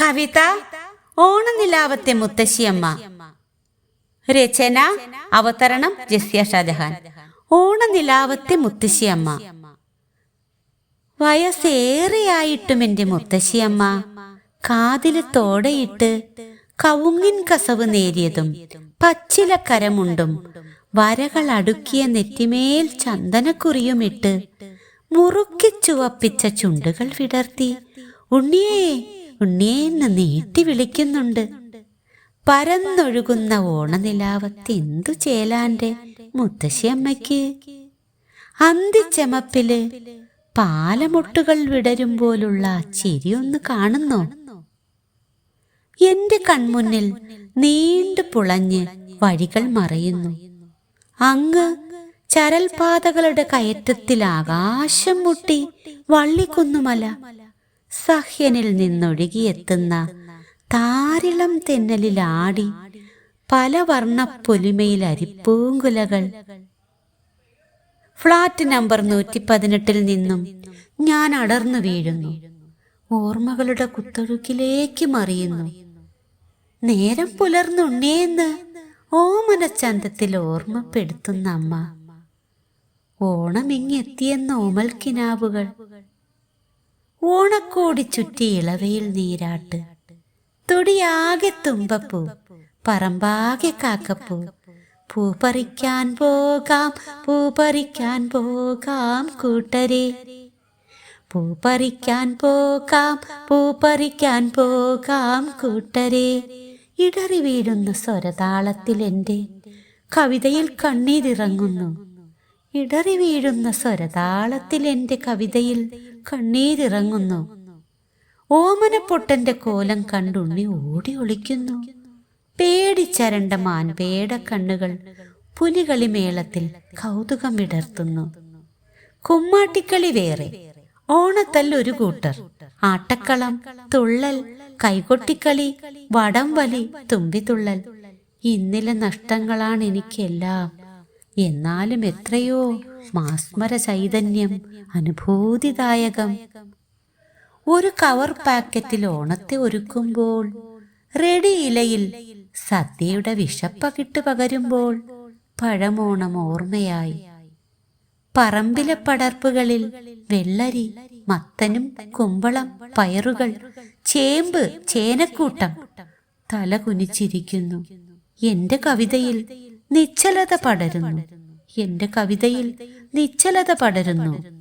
കവിത ഓണനിലാവത്തെ മുത്തശ്ശിയമ്മ. രചന അവതരണം ജസ്യ ഷാജഹാൻ. ഓണനിലാവത്തെ മുത്തശ്ശിയമ്മ. വയസ്സേറെയായിട്ടും എന്റെ മുത്തശ്ശിയമ്മ. കാതിൽ തോടയിട്ട് കവുങ്ങിൻ കസവ് നേരിയതും പച്ചിലക്കരമുണ്ടും വരകൾ അടുക്കിയ നെറ്റിമേൽ ചന്ദനക്കുറിയുമിട്ട് മുറുക്കി ചുവപ്പിച്ച ചുണ്ടുകൾ വിടർത്തി ഉണ്ണിയേ ഉണ്ണിയേന്ന് നീട്ടി വിളിക്കുന്നുണ്ട്. പരന്നൊഴുകുന്ന ഓണനിലാവത്തെന്തു ചേലാന്റെ മുത്തശ്ശിയമ്മയ്ക്ക് അന്തിച്ചമപ്പിൽ പാലമുട്ടുകൾ വിടരും പോലുള്ള ചിരിയൊന്ന് കാണുന്നു? എന്റെ കൺമുന്നിൽ നീണ്ടു പുളഞ്ഞ് വഴികൾ മറയുന്നു. അങ്ങ് ചരൽപാതകളുടെ കയറ്റത്തിൽ ആകാശം മുട്ടി വള്ളിക്കുന്നുമല സഹ്യനിൽ നിന്നൊഴുകിയെത്തുന്ന താരിളം തെന്നലിലാടി പല വർണ പൊലിമയിൽ അരിപ്പൂങ്കുലകൾ. ഫ്ളാറ്റ് നമ്പർ നൂറ്റി പതിനെട്ടിൽ നിന്നും ഞാൻ അടർന്നു വീഴുന്നു. ഓർമ്മകളുടെ കുത്തൊഴുക്കിലേക്ക് മറിയുന്നു. നേരം പുലർന്നുണ്ണേന്ന് ഓമനച്ചന്തത്തിൽ ഓർമ്മപ്പെടുത്തുന്ന അമ്മ. ഓണം ഇങ്ങെത്തിയെന്ന ഓമൽ കിനാവുകൾ ഓണക്കോടി ചുറ്റി ഇളവയിൽ നീരാട്ട്. തൊടിയാകെ തുമ്പപ്പൂ പറമ്പാകെ കാക്കപ്പൂ. പൂ പറിക്കാൻ പോകാം പൂ പറിക്കാൻ പോകാം കൂട്ടരെ. പൂ പറിക്കാൻ പോകാം പൂ പറിക്കാൻ പോകാം കൂട്ടരെ. ഇടറി വീഴുന്ന സ്വരതാളത്തിൽ എന്റെ കവിതയിൽ കണ്ണീരിറങ്ങുന്നു. ഇടറി വീഴുന്ന സ്വരതാളത്തിൽ എന്റെ കവിതയിൽ കണ്ണീരിറങ്ങുന്നു. ഓമനപ്പൊട്ടന്റെ കോലം കണ്ടുണ്ണി ഓടി ഒളിക്കുന്നു. പേടിച്ചരണ്ട മാൻപേട കണ്ണുകൾ പുലികളി മേളത്തിൽ കൗതുകം വിടർത്തുന്നു. കുമ്മാട്ടിക്കളി വേറെ. ഓണത്തല്ലൊരു കൂട്ടർ. ആട്ടക്കളം തുള്ളൽ കൈകൊട്ടിക്കളി വടം വലി തുമ്പിതുള്ളൽ. ഇന്നിലെ നഷ്ടങ്ങളാണ് എനിക്കെല്ലാം. എന്നാലും എത്രയോ മാസ്മര ചൈതന്യം അനുഭൂതിദായകം. ഒരു കവർ പാക്കറ്റിൽ ഓണത്തെ ഒരുക്കുമ്പോൾ റെഡി ഇലയിൽ സദ്യയുടെ വിഷപ്പകിട്ട് പകരുമ്പോൾ പഴമോണം ഓർമ്മയായി. പറമ്പിലെ പടർപ്പുകളിൽ വെള്ളരി മത്തനും കുമ്പളം പയറുകൾ ചേമ്പ് ചേനക്കൂട്ടം തല കുനിച്ചിരിക്കുന്നു എന്റെ കവിതയിൽ നിശ്ചലത പടരുന്നു. എന്റെ കവിതയിൽ നിശ്ചലത പടരുന്നു.